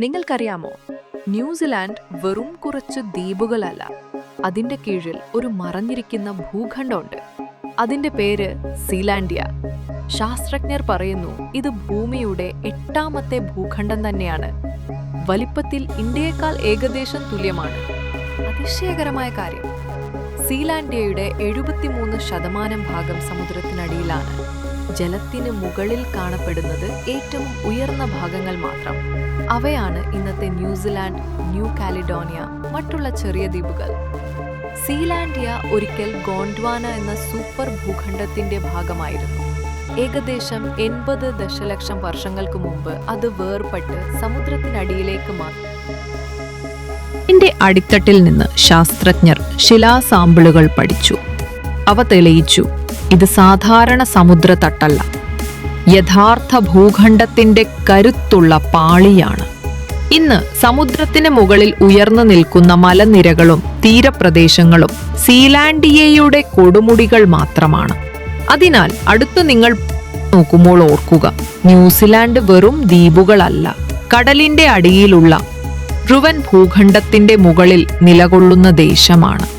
നിങ്ങൾക്കറിയാമോ? ന്യൂസിലാൻഡ് വെറും കുറച്ച് ദ്വീപുകളല്ല. അതിന്റെ കീഴിൽ ഒരു മറഞ്ഞിരിക്കുന്ന ഭൂഖണ്ഡമുണ്ട്. അതിന്റെ പേര് സീലാൻഡിയ. ശാസ്ത്രജ്ഞർ പറയുന്നു ഇത് ഭൂമിയുടെ എട്ടാമത്തെ ഭൂഖണ്ഡം തന്നെയാണ്. വലിപ്പത്തിൽ ഇന്ത്യയേക്കാൾ ഏകദേശം തുല്യമാണ്. അതിശയകരമായ കാര്യം. സീലാൻഡിയയുടെ എഴുപത്തിമൂന്ന് ശതമാനം ഭാഗം സമുദ്രത്തിനടിയിലാണ്. ജലത്തിന് മുകളിൽ കാണപ്പെടുന്നത് ഏറ്റവും ഉയർന്ന ഭാഗങ്ങൾ മാത്രം. അവയാണ് ഇന്നത്തെ ന്യൂസിലാൻഡ് ന്യൂ കാലിഡോണിയ മറ്റുള്ള ചെറിയ ദ്വീപുകൾ. സീലാൻഡിയ ഒരിക്കൽ ഗോണ്ട്വാന എന്ന സൂപ്പർ ഭൂഖണ്ഡത്തിന്റെ ഭാഗമായിരുന്നു. ഏകദേശം എൺപത് ദശലക്ഷം വർഷങ്ങൾക്ക് മുമ്പ് അത് വേർപെട്ട് സമുദ്രത്തിനടിയിലേക്ക് മാറി. ഇതിന്റെ അടിത്തട്ടിൽ നിന്ന് ശാസ്ത്രജ്ഞർ ശിലാസാമ്പിളുകൾ പഠിച്ചു. അവ തെളിയിച്ചു. ഇത് സാധാരണ സമുദ്രത്തട്ടല്ല. യഥാർത്ഥ ഭൂഖണ്ഡത്തിന്റെ കരുത്തുള്ള പാളിയാണ്. ഇന്ന് സമുദ്രത്തിന് മുകളിൽ ഉയർന്നു നിൽക്കുന്ന മലനിരകളും തീരപ്രദേശങ്ങളും സീലാൻഡിയയുടെ കൊടുമുടികൾ മാത്രമാണ്. അതിനാൽ അടുത്ത് നിങ്ങൾ നോക്കുമ്പോൾ ഓർക്കുക ന്യൂസിലാൻഡ് വെറും ദ്വീപുകളല്ല. കടലിന്റെ അടിയിലുള്ള ധ്രുവൻ ഭൂഖണ്ഡത്തിന്റെ മുകളിൽ നിലകൊള്ളുന്ന ദേശമാണ്.